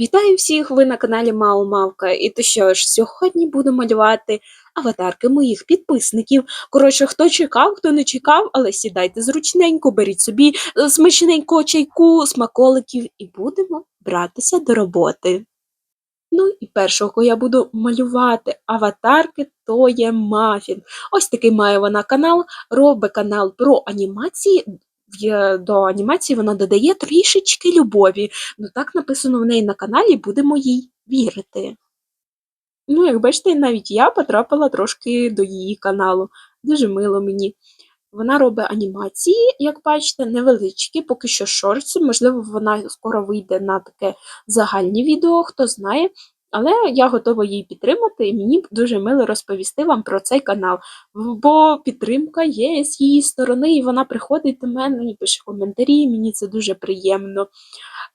Вітаю всіх! Ви на каналі Мау Мавка. І то що ж, сьогодні буду малювати аватарки моїх підписників. Коротше, хто чекав, хто не чекав, але сідайте зручненько, беріть собі е, смачненького чайку, смаколиків і будемо братися до роботи. Ну і першого я буду малювати аватарки, то є Мафін. Ось такий має вона канал, робить канал про анімації. До анімації вона додає трішечки любові. Ну так написано в неї на каналі, будемо їй вірити. Ну, як бачите, навіть я потрапила трошки до її каналу. Дуже мило мені. Вона робить анімації, як бачите, невеличкі, поки що шорти. Можливо, вона скоро вийде на таке загальні відео, хто знає. Але я готова її підтримати, і мені дуже мило розповісти вам про цей канал. Бо підтримка є з її сторони, і вона приходить до мене і пише коментарі, мені це дуже приємно.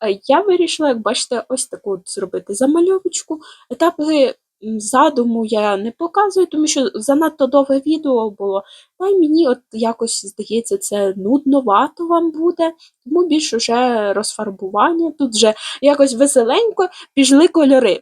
Е, Я вирішила, як бачите, ось таку зробити замальовочку. Етапи задуму я не показую, тому що занадто довге відео було. Та й мені от якось здається, це нудновато вам буде, тому більш уже розфарбування. Тут вже якось веселенько пішли кольори.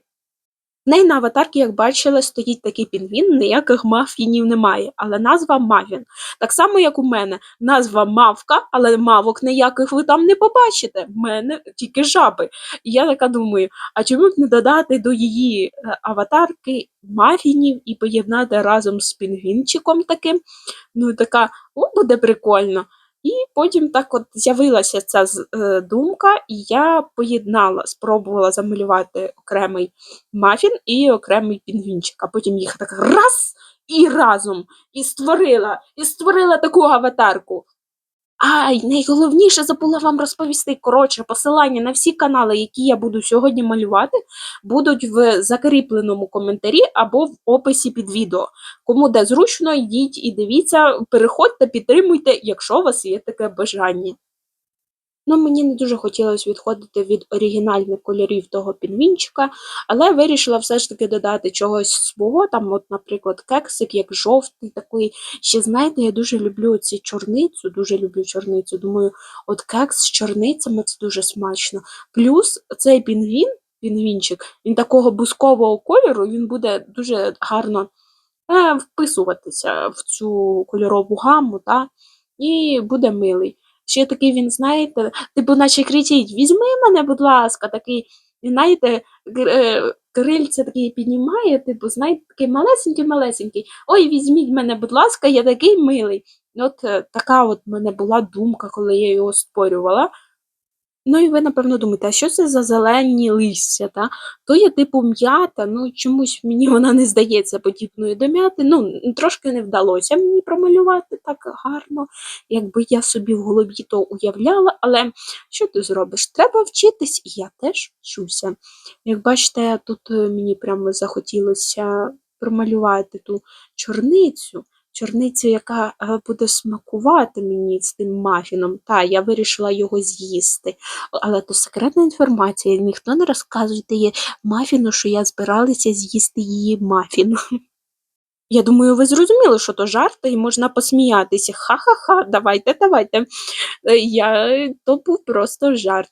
В неї на аватарці, як бачили, стоїть такий пінгвін, ніяких мафінів немає, але назва Мавін. Так само, як у мене, назва мавка, але мавок ніяких ви там не побачите. В мене тільки жаби. І я така думаю, а чому б не додати до її е, аватарки мафінів і поєднати разом з пінгвінчиком таким? Ну, така, о, буде прикольно. І потім так от з'явилася ця е, думка, і я поєднала, спробувала замалювати окремий мафін і окремий пінгвінчик, а потім їх так раз і разом і створила, і створила таку аватарку. Ай, найголовніше забула вам розповісти. Коротше, посилання на всі канали, які я буду сьогодні малювати, будуть в закріпленому коментарі або в описі під відео. Кому де зручно, йдіть і дивіться, переходьте, підтримуйте, якщо у вас є таке бажання. Ну, мені не дуже хотілося відходити від оригінальних кольорів того пінгвінчика, але вирішила все ж таки додати чогось свого, там, от, наприклад, кексик, як жовтий такий. Ще знаєте, я дуже люблю ці чорницю, дуже люблю чорницю. Думаю, от кекс з чорницями це дуже смачно. Плюс цей пінгвін, пінгвінчик, він такого бускового кольору, він буде дуже гарно е, вписуватися в цю кольорову гаму, та, і буде милий. Ще такий він, знаєте, типу, наче кричить: візьми мене, будь ласка, такий, знаєте, е, крильця такий піднімає, типу, знаєте, такий малесенький-малесенький. Ой, візьміть мене, будь ласка, я такий милий. От е, така от мене була думка, коли я його створювала. Ну і ви, напевно, думаєте, а що це за зелені листя? Та? То є типу м'ята, ну чомусь мені вона не здається подібною до м'яти. Ну, трошки не вдалося мені промалювати так гарно, якби я собі в голові то уявляла, але що ти зробиш? Треба вчитись, і я теж вчуся. Як бачите, тут е, мені прямо захотілося промалювати ту чорницю. Чорницю, яка е, буде смакувати мені з тим мафіном. Та, я вирішила його з'їсти. Але то секретна інформація, ніхто не розказуйте їй мафіну, що я збиралася з'їсти її мафін. Я думаю, ви зрозуміли, що то жарт, і можна посміятися. Ха-ха-ха, давайте, давайте. Е, Я, то був просто жарт.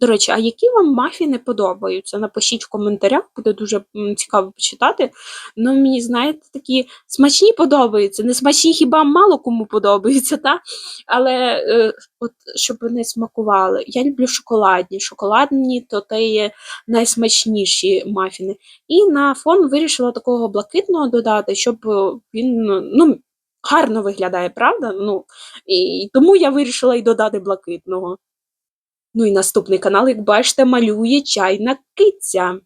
До речі, а які вам мафіни подобаються? Напишіть в коментарях, буде дуже цікаво почитати. Ну, мені, знаєте, такі смачні подобаються. Не смачні хіба мало кому подобаються, та? але е, от, щоб вони смакували. Я люблю шоколадні. Шоколадні то те є найсмачніші мафіни. І на фон вирішила такого блакитного додати, щоб е, він ну, гарно виглядає, правда? Ну, і тому я вирішила і додати блакитного. Ну і наступний канал, як бачите, малює чайна киця.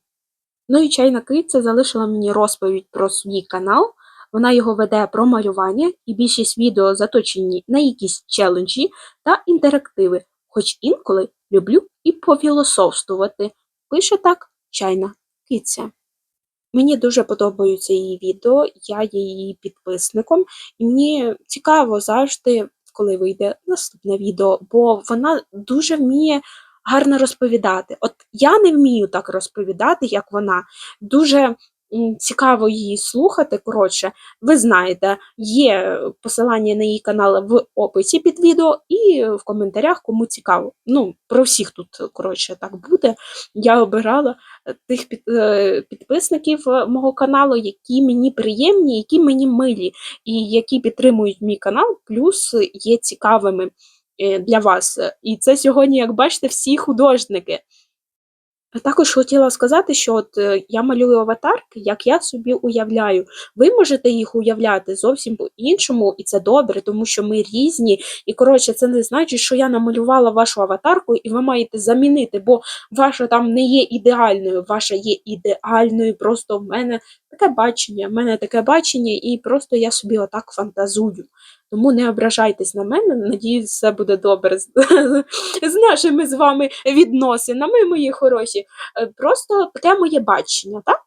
Ну і чайна киця залишила мені розповідь про свій канал. Вона його веде про малювання, і більшість відео заточені на якісь челенджі та інтерактиви, хоч інколи люблю і пофілософствувати. Пише так чайна киця. Мені дуже подобаються її відео, я є її підписником, і мені цікаво завжди, коли вийде наступне відео, бо вона дуже вміє гарно розповідати. От я не вмію так розповідати, як вона. Дуже цікаво її слухати, коротше, ви знаєте, є посилання на її канал в описі під відео і в коментарях, кому цікаво. Ну, про всіх тут, коротше, так буде. Я обирала е, тих під, е, підписників е, мого каналу, які мені приємні, які мені милі, і які підтримують мій канал, плюс є цікавими для вас. І це сьогодні, як бачите, всі художники. Також хотіла сказати, що от е, я малюю аватарки, як я собі уявляю. Ви можете їх уявляти зовсім по-іншому, і це добре, тому що ми різні. І коротше, це не значить, що я намалювала вашу аватарку, і ви маєте замінити, бо ваша там не є ідеальною, ваша є ідеальною. Просто в мене таке бачення, в мене таке бачення, і просто я собі отак фантазую. Тому не ображайтесь на мене, надіюсь, все буде добре з, нашими з вами відносинами, мої хороші. Е, Просто таке моє бачення, так?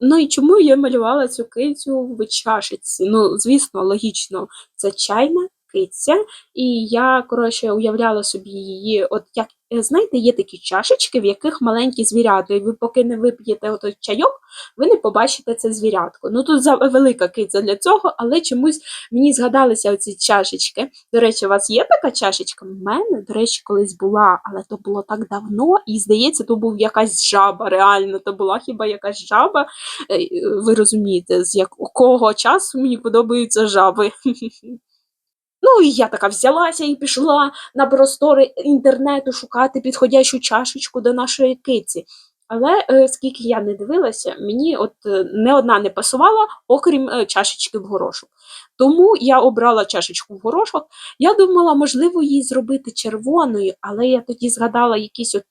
Ну і чому я малювала цю кицю в чашиці? Ну, звісно, логічно, це чайна киця, і я, коротше, уявляла собі її, от як, знаєте, є такі чашечки, в яких маленькі звірята, і ви поки не вип'єте отой чайок, ви не побачите це звірятко. Ну тут велика киця для цього, але чомусь мені згадалися оці чашечки. До речі, у вас є така чашечка? У мене, до речі, колись була, але то було так давно, і здається, то був якась жаба. Реально, то була хіба якась жаба. Е, Ви розумієте, з якого часу мені подобаються жаби. Ну, і я така взялася і пішла на простори інтернету шукати підходящу чашечку до нашої киці. Але е, скільки я не дивилася, мені от е, не одна не пасувала, окрім е, чашечки в горошок. Тому я обрала чашечку в горошок. Я думала, можливо, її зробити червоною, але я тоді згадала якісь от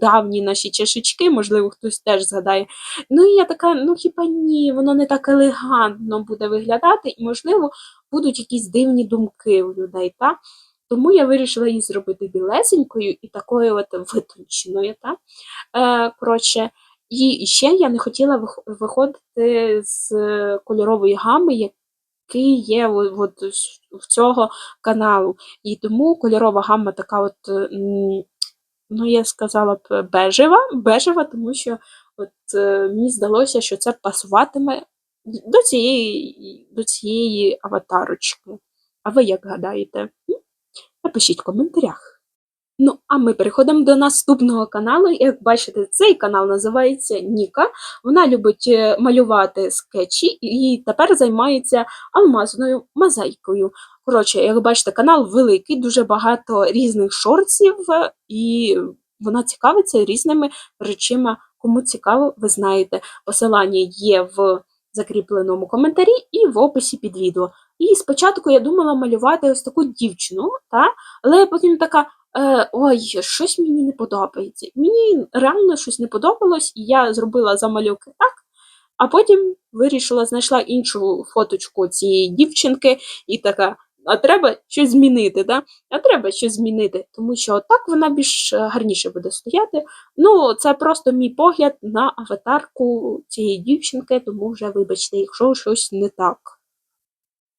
давні наші чашечки, можливо, хтось теж згадає. Ну і я така, ну хіба ні, воно не так елегантно буде виглядати, і, можливо, будуть якісь дивні думки у людей. Та? Тому я вирішила її зробити білесенькою і такою от витонченою. Та? Е, коротше, і ще я не хотіла виходити з кольорової гами, який є от в цього каналу. І тому кольорова гама така от, ну я сказала б бежева, бежева, тому що от, е, мені здалося, що це пасуватиме до цієї, до цієї аватарочки. А ви як гадаєте? Напишіть в коментарях. Ну, а ми переходимо до наступного каналу. Як бачите, цей канал називається Ніка. Вона любить е, малювати скетчі і тепер займається алмазною мозаїкою. Коротше, як бачите, канал великий, дуже багато різних шорців, е, і вона цікавиться різними речима. Кому цікаво, ви знаєте. Посилання є в закріпленому коментарі і в описі під відео. І спочатку я думала малювати ось таку дівчину, та? але потім така. Е, ой, щось мені не подобається. Мені реально щось не подобалось, і я зробила замальовки так, а потім вирішила, знайшла іншу фоточку цієї дівчинки і така. А треба щось змінити, да? А треба щось змінити, тому що так вона більш е, гарніше буде стояти. Ну, це просто мій погляд на аватарку цієї дівчинки, тому вже вибачте, якщо щось не так.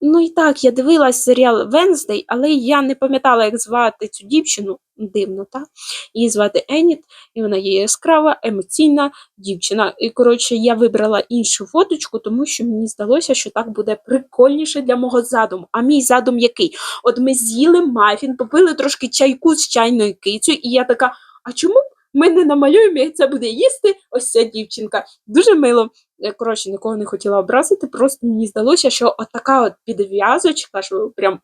Ну і так, я дивилась серіал Венздей, але я не пам'ятала, як звати цю дівчину. Дивно, так? Її звати Еніт, і вона є яскрава, емоційна дівчина. І, коротше, я вибрала іншу фоточку, тому що мені здалося, що так буде прикольніше для мого задуму. А мій задум який? От ми з'їли мафін, попили трошки чайку з чайною кицю, і я така, а чому ми не намалюємо, як це буде їсти ось ця дівчинка? Дуже мило. Коротше, нікого не хотіла образити, просто мені здалося, що от така от підв'язочка, що прям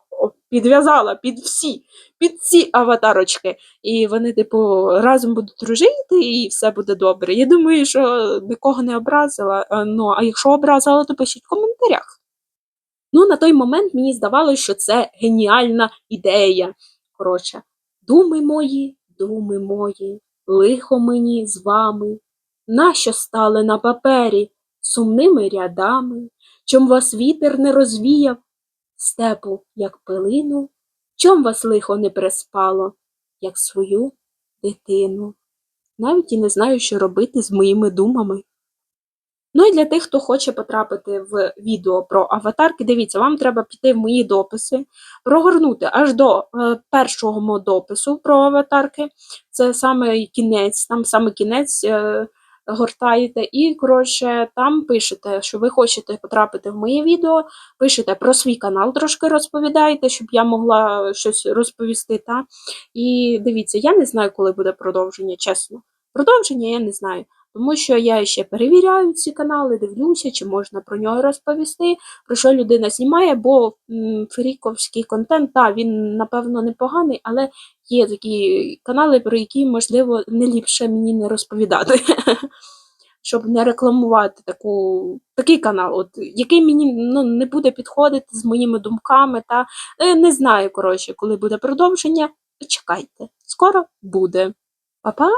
підв'язала під всі, під ці аватарочки. І вони, типу, разом будуть дружити, і все буде добре. Я думаю, що нікого не образила. Е, Ну, а якщо образила, то пишіть в коментарях. Ну, на той момент мені здавалося, що це геніальна ідея. Коротше, думи мої, думи мої, лихо мені з вами, нащо стали на папері? Сумними рядами, чом вас вітер не розвіяв, степу, як пилину, чом вас лихо не приспало, як свою дитину. Навіть і не знаю, що робити з моїми думами. Ну і для тих, хто хоче потрапити в відео про аватарки, дивіться, вам треба піти в мої дописи, прогорнути аж до е, першого мого допису про аватарки. Це саме кінець, там саме кінець, е, гортаєте, і коротше там пишете, що ви хочете потрапити в моє відео, пишете про свій канал, трошки розповідаєте, щоб я могла щось розповісти. Та? І дивіться, я не знаю, коли буде продовження, чесно. Продовження я не знаю. Тому що я ще перевіряю ці канали, дивлюся, чи можна про нього розповісти, про що людина знімає, бо фріковський контент, та, він, напевно, непоганий, але є такі канали, про які, можливо, не ліпше мені не розповідати. Щоб не рекламувати таку, такий канал, от, який мені ну, не буде підходити з моїми думками. Та, е, не знаю, коротше, коли буде продовження. Чекайте, скоро буде. Па-па!